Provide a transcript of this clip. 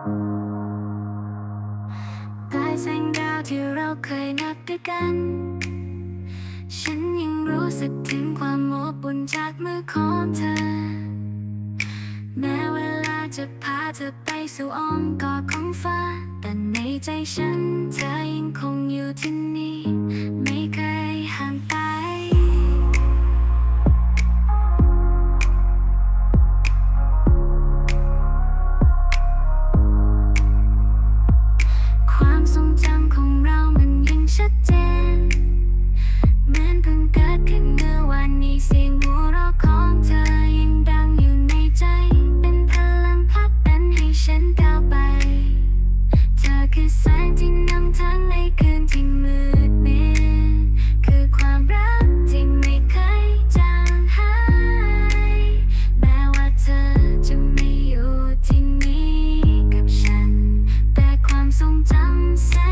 ปลายแสงดาวที่เราเคยนับด้วยกัน ฉันยังรู้สึกถึงความโมบุญจากมือของเธอ แม้เวลาจะพาเธอไปสู่อ้อมกอดของฟ้า แต่ในใจฉันเธอยังคงอยู่ที่นี่ sunset